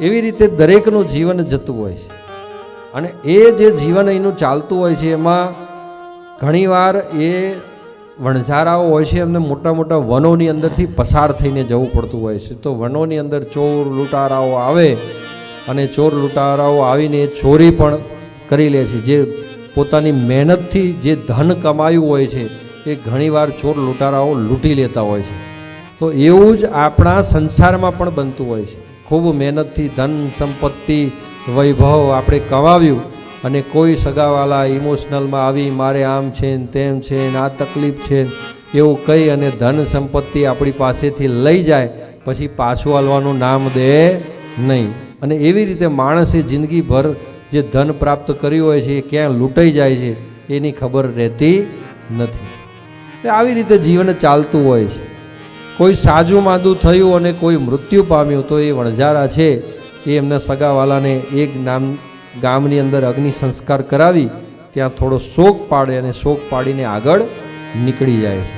એવી રીતે દરેકનું જીવન જતું હોય છે. અને એ જે જીવન એનું ચાલતું હોય છે, એમાં ઘણીવાર એ વણઝારાઓ હોય છે, એમને મોટા મોટા વનોની અંદરથી પસાર થઈને જવું પડતું હોય છે. તો વનોની અંદર ચોર લૂંટારાઓ આવે અને ચોર લૂંટારાઓ આવીને ચોરી પણ કરી લે છે. જે પોતાની મહેનતથી જે ધન કમાયું હોય છે, એ ઘણીવાર ચોર લૂંટારાઓ લૂંટી લેતા હોય છે. તો એવું જ આપણા સંસારમાં પણ બનતું હોય છે. ખૂબ મહેનતથી, ધન સંપત્તિ, વૈભવ આપણે કમાવ્યું અને કોઈ સગાવાલા ઇમોશનલમાં આવી, મારે આમ છે ને તેમ છે ને આ તકલીફ છે એવું કહી અને ધન સંપત્તિ આપણી પાસેથી લઈ જાય, પછી પાછું હાલવાનું નામ દે નહીં. અને એવી રીતે માણસે જિંદગીભર જે ધન પ્રાપ્ત કર્યું હોય છે, એ ક્યાં લૂંટાઈ જાય છે, એની ખબર રહેતી નથી. આવી રીતે જીવન ચાલતું હોય છે. કોઈ સાજું માદું થયું અને કોઈ મૃત્યુ પામ્યું તો એ વણઝારા છે. એ એમના સગાવાલાને એક નામ ગામની અંદર અગ્નિ સંસ્કાર કરાવી ત્યાં થોડો શોક પાડે અને શોક પાડીને આગળ નીકળી જાય છે.